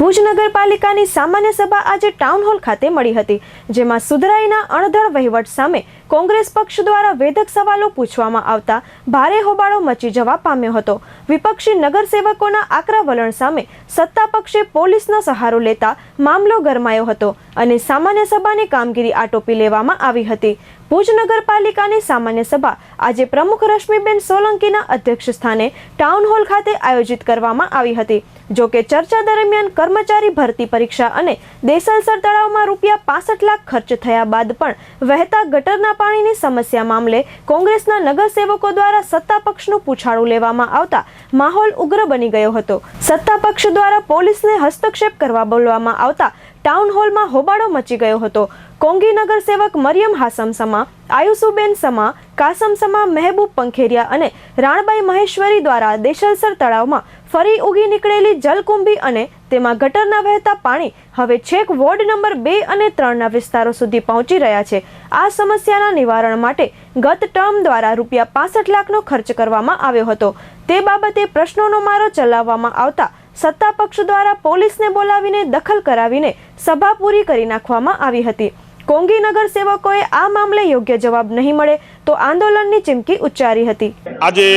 ભુજ નગરપાલિકાની સામાન્ય સભા આજે ટાઉન હોલ ખાતે મળી હતી, જેમાં સુધરાઈના અણધળ વહીવટ સામે કોંગ્રેસ પક્ષ દ્વારા વેધક સવાલો પૂછવામાં આવતા ભારે હોબાળો મચી જવા પામ્યો હતો. વિપક્ષી નગરસેવકોના આકરા વલણ સામે સત્તા પક્ષે પોલીસનો સહારો લેતા મામલો ગરમાયો હતો અને સામાન્ય સભાની કામગીરી આટોપી લેવામાં આવી હતી. ભુજ નગરપાલિકાની સામાન્ય સભા આજે પ્રમુખ રશ્મિબેન સોલંકીના અધ્યક્ષ સ્થાને ટાઉન હોલ ખાતે આયોજિત કરવામાં આવી હતી. જો કે ચર્ચા દરમિયાન કર્મચારી ભરતી પરીક્ષા અને દેસલસર તળાવમાં રૂપિયા પાસઠ લાખ ખર્ચ થયા બાદ પણ વહેતા ગટરના પાણીની સમસ્યા મામલે કોંગ્રેસના નગરસેવકો દ્વારા સત્તા પક્ષનું પૂછાળું લેવામાં આવતા માહોલ ઉગ્ર બની ગયો હતો. સત્તા પક્ષ દ્વારા પોલીસને હસ્તક્ષેપ કરવા બોલવામાં આવતા ટાઉન હોલમાં હોબાળો મચી ગયો હતો. કોંગી નગર સેવક મરિયમ હાસમ સમા, આયુસુબેન સમા કાસમ સમા મહેબૂબ પંખેરિયા અને રાણબાઈ મહેશ્વરી દ્વારા દેશલસર તળાવમાં ફરી ઉગી નીકળેલી જલકુંભી અને તેમાં ગટરના વહેતા પાણી હવે છેક વોર્ડ નંબર બે અને ત્રણના વિસ્તારો સુધી પહોંચી રહ્યા છે. આ સમસ્યાના નિવારણ માટે ગત ટર્મ દ્વારા રૂપિયા પાસઠ લાખનો ખર્ચ કરવામાં આવ્યો હતો. તે બાબતે પ્રશ્નોનો મારો ચલાવવામાં આવતા સત્તા પક્ષ દ્વારા પોલીસને બોલાવીને દખલ કરાવીને સભા પૂરી કરી નાખવામાં આવી હતી. કોંગી નગર સેવકોએ આ મામલે યોગ્ય જવાબ નહીં મળે તો આંદોલનની ચીમકી ઉચ્ચારી હતી. આજે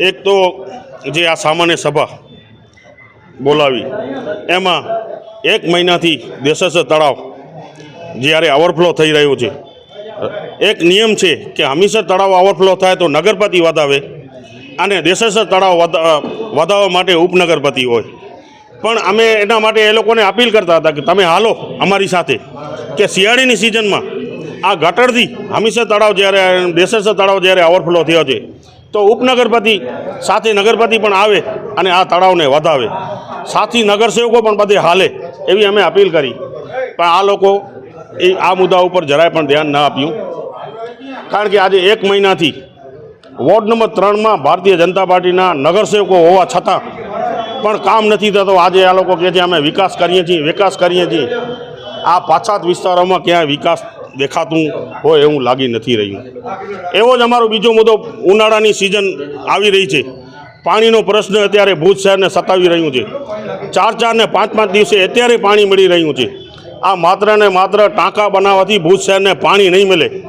એક તો જે આ સામાન્ય સભા બોલાવી, એમાં એક મહિનાથી દેશસ તળાવ જ્યારે ઓવરફ્લો થઈ રહ્યું છે. એક નિયમ છે કે હંમેશા તળાવ ઓવરફ્લો થાય તો નગરપતિ વધાવે અને દેશસ તળાવ વધ- વધાવવા માટે ઉપનગરપતિ હોય. પણ અમે એના માટે એ લોકોને અપીલ કરતા હતા કે તમે હાલો અમારી સાથે કે શિયાળીની સિઝનમાં આ ગટરથી હમીસર તળાવ જ્યારે દેશસ તળાવ જ્યારે ઓવરફ્લો થયો છે, તો ઉપનગરપતિ સાથે નગરપતિ પણ આવે અને આ તળાવને વધાવે. સાથી નગરસેવકો પણ બધે હાલે એવી અમે અપીલ કરી. પણ આ લોકો એ, આ મુદ્દા ઉપર જરાય પણ ધ્યાન ન આપ્યું. કારણ કે આજે એક મહિનાથી વોર્ડ નંબર ત્રણમાં ભારતીય જનતા પાર્ટીના નગરસેવકો હોવા છતાં પણ કામ નથી થતો. આજે આ લોકો કહે છે, અમે વિકાસ કરીએ છીએ, વિકાસ કરીએ છીએ. આ પાછાત વિસ્તારોમાં ક્યાંય વિકાસ દેખાતું હોય એવું લાગી નથી રહ્યું. એવો જ અમારો બીજો મુદ્દો, ઉનાળાની સિઝન આવી રહી છે. પાણીનો પ્રશ્ન અત્યારે ભુજ શહેરને સતાવી રહ્યું છે. ચાર ચાર ને પાંચ પાંચ દિવસે અત્યારે પાણી મળી રહ્યું છે. આ માત્ર ને માત્ર ટાંકા બનાવવાથી ભુજ શહેરને પાણી નહીં મળે.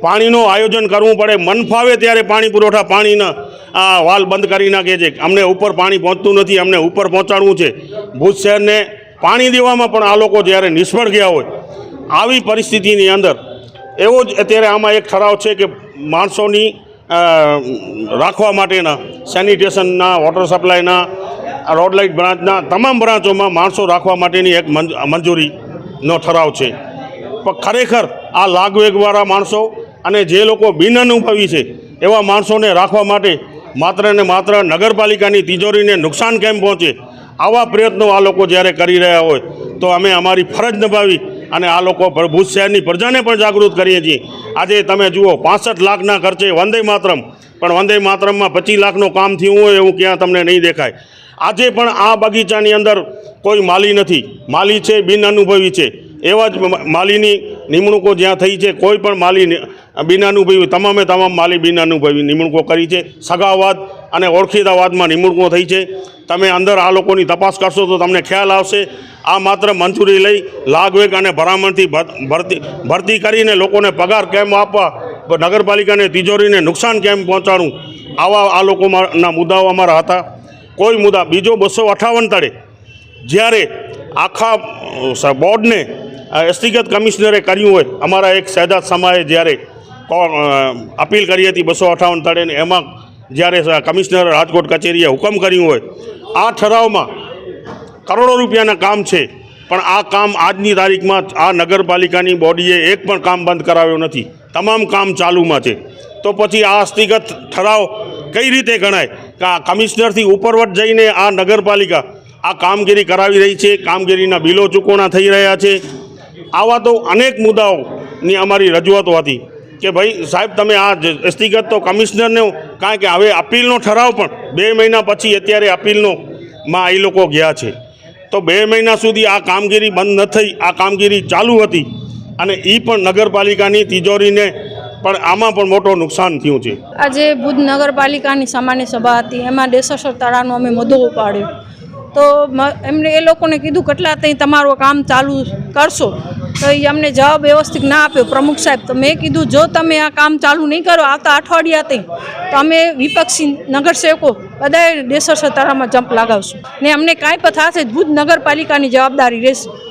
પાણીનું આયોજન કરવું પડે. મન ફાવે ત્યારે પાણી પુરવઠા પાણીના આ વાલ બંધ કરી નાખે છે. અમને ઉપર પાણી પહોંચતું નથી, અમને ઉપર પહોંચાડવું છે. ભુજ શહેરને પાણી દેવામાં પણ આ લોકો જ્યારે નિષ્ફળ ગયા હોય, આવી પરિસ્થિતિની અંદર એવો જ અત્યારે આમાં એક ઠરાવ છે કે માણસોની રાખવા માટેના, સેનિટેશનના, વોટર સપ્લાયના, રોડ લાઇટ બ્રાન્ચના તમામ બ્રાન્ચોમાં માણસો રાખવા માટેની એક મંજ- મંજૂરીનો ઠરાવ છે. પણ ખરેખર આ લાગવેગવાળા માણસો અને જે લોકો બિનઅનુભવી છે, એવા માણસોને રાખવા માટે માત્ર ને માત્ર નગરપાલિકાની તિજોરીને નુકસાન કેમ પહોંચે? આવા પ્રયત્નો આ લોકો જ્યારે કરી રહ્યા હોય, તો અમે અમારી ફરજ નિભાવી અને આ લોકો ભુજ શહેરની પ્રજાને પણ જાગૃત કરીએ છીએ. આજે તમે જુઓ, પાસઠ લાખના ખર્ચે વંદે માતરમ, પણ વંદે માતરમમાં પચીસ લાખનું કામ થયું હોય એવું ક્યાં તમને નહીં દેખાય. આજે પણ આ બગીચાની અંદર કોઈ માલી નથી. માલી છે, બિન અનુભવી છે. એવા જ માલીની નિમણૂકો જ્યાં થઈ છે, કોઈ પણ માલી બિનાનુભવી તમામે તમામ માલી બિનાનુભવી નિમણૂકો કરી છે. સગાવાદ અને ઓળખીતાવાદમાં નિમણૂકો થઈ છે. તમે અંદર આ લોકોની તપાસ કરશો તો તમને ખ્યાલ આવશે. આ માત્ર મંજૂરી લઈ લાગવેગ અને ભરામણથી ભરતી ભરતી કરીને લોકોને પગાર કેમ આપવા, નગરપાલિકાને તિજોરીને નુકસાન કેમ પહોંચાડવું? આવા આ લોકોના મુદ્દાઓ અમારા હતા. કોઈ મુદ્દા બીજો બસો અઠાવન તળે જ્યારે આખા બોર્ડને અ, વ્યક્તિગત કમિશનરે કર્યું હોય અમારા એક શહેજાદ સમાએ જ્યારે અપીલ કરી હતી બસો અઠાવન તળેને એમાં જ્યારે કમિશનર રાજકોટ કચેરીએ હુકમ કર્યું હોય આ ઠરાવમાં કરોડો રૂપિયાના કામ છે પણ આ કામ આજની તારીખમાં આ નગરપાલિકાની બોડીએ એક પણ કામ બંધ કરાવ્યો નથી. તમામ કામ ચાલુમાં છે. તો પછી આ અસ્તિગત ઠરાવ કઈ રીતે ગણાય? કે આ કમિશનરથી ઉપરવટ જઈને આ નગરપાલિકા આ કામગીરી કરાવી રહી છે કામગીરીના બિલો ચૂકવણા થઈ રહ્યા છે આવા તો અનેક મુદ્દાઓની અમારી રજૂઆતો હતી કે ભાઈ સાહેબ, તમે આ વ્યક્તિગત તો કમિશનરને કારણ કે હવે અપીલનો ઠરાવ પણ બે મહિના પછી અત્યારે અપીલનો માં એ લોકો ગયા છે. તો બે મહિના સુધી આ કામગીરી બંધ ન થઈ, આ કામગીરી ચાલુ હતી અને એ પણ નગરપાલિકાની તિજોરીને પણ આમાં પણ મોટો નુકસાન થયું છે. આજે ભુજ નગરપાલિકાની સામાન્ય સભા હતી, એમાં દેશેશ્વર તળાવનો અમે મુદ્દો ઉપાડ્યો. તો એમને એ લોકોને કીધું કેટલા ત્યાં તમારું કામ ચાલુ કરશો? તો એ અમને જવાબ વ્યવસ્થિત ના આપ્યો પ્રમુખ સાહેબ. તો મેં કીધું, જો તમે આ કામ ચાલુ નહીં કરો, આવતા અઠવાડિયાથી તો અમે વિપક્ષી નગરસેવકો બધાએ દેસર સતારામાં જંપ લગાવશું. ને અમને કાંઈ પણ થશે ભુજ નગરપાલિકાની જવાબદારી રહેશે.